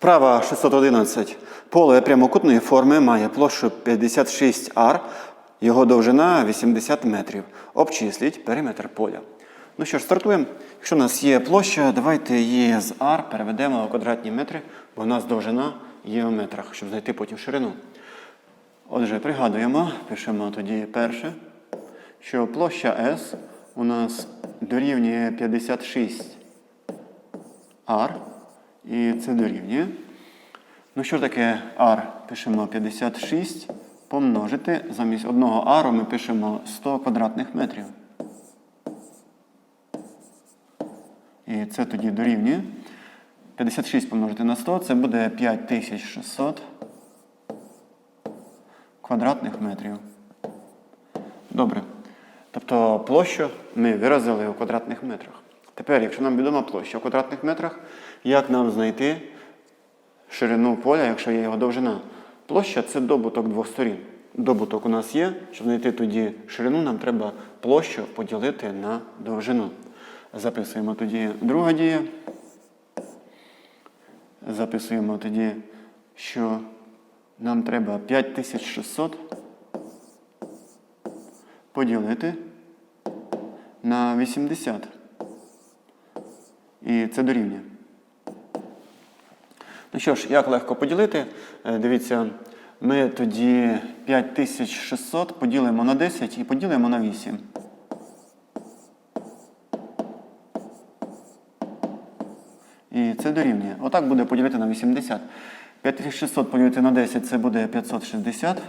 Вправа 611. Поле прямокутної форми має площу 56 ар, його довжина 80 метрів. Обчисліть периметр поля. Ну що ж, стартуємо. Якщо у нас є площа, давайте її з ар переведемо у квадратні метри, бо у нас довжина є у метрах, щоб знайти потім ширину. Отже, пригадуємо, пишемо тоді перше, що площа S у нас дорівнює 56 ар, і це дорівнює. Ну, що таке r? Пишемо 56 помножити. Замість одного ару ми пишемо 100 квадратних метрів. І це тоді дорівнює. 56 помножити на 100 це буде 5600 квадратних метрів. Добре. Тобто площу ми виразили у квадратних метрах. Тепер, якщо нам відома площа у квадратних метрах, як нам знайти ширину поля, якщо є його довжина? Площа це добуток двох сторін. Добуток у нас є. Щоб знайти тоді ширину, нам треба площу поділити на довжину. Записуємо тоді друга дія. Записуємо тоді, що нам треба 5600 поділити на 80. І це дорівнює. Ну що ж, як легко поділити? Е, Дивіться, ми тоді 5600 поділимо на 10 і поділимо на 8. І це дорівнює. Отак буде поділити на 80. 5600 поділити на 10 це буде 560.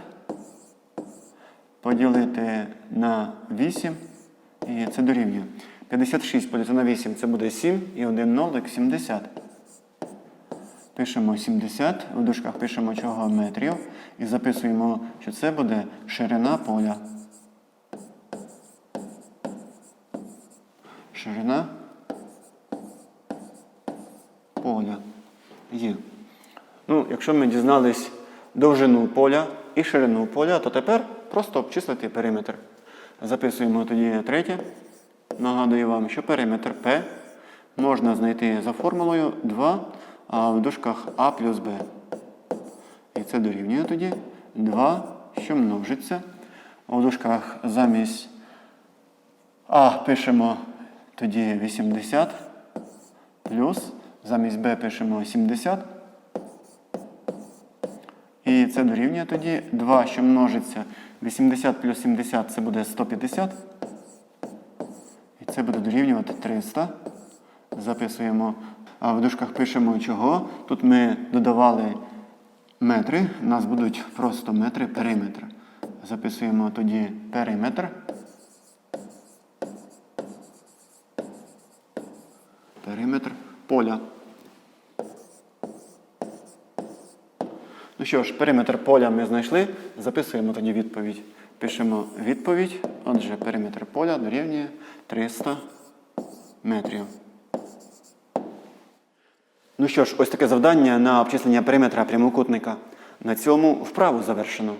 Поділити на 8. І це дорівнює. 56 поділити на 8 це буде 7 і 1 нолик 70. Пишемо 70, в дужках пишемо чого метрів і записуємо, що це буде ширина поля. Ширина поля. Є. Ну, якщо ми дізнались довжину поля і ширину поля, то тепер просто обчислити периметр. Записуємо тоді третє. Нагадую вам, що периметр P можна знайти за формулою 2, а в дужках А плюс Б. І це дорівнює тоді 2, що множиться. В дужках замість А пишемо тоді 80 плюс, замість Б пишемо 70. І це дорівнює тоді 2, що множиться 80 плюс 70 це буде 150. Це буде дорівнювати 300. Записуємо, а в дужках пишемо чого. Тут ми додавали метри, у нас будуть просто метри периметра. Записуємо тоді периметр. Периметр поля. Ну що ж, периметр поля ми знайшли. Записуємо тоді відповідь. Пишемо відповідь. Отже, периметр поля дорівнює 300 метрів. Ну що ж, ось таке завдання на обчислення периметра прямокутника. На цьому вправу завершено.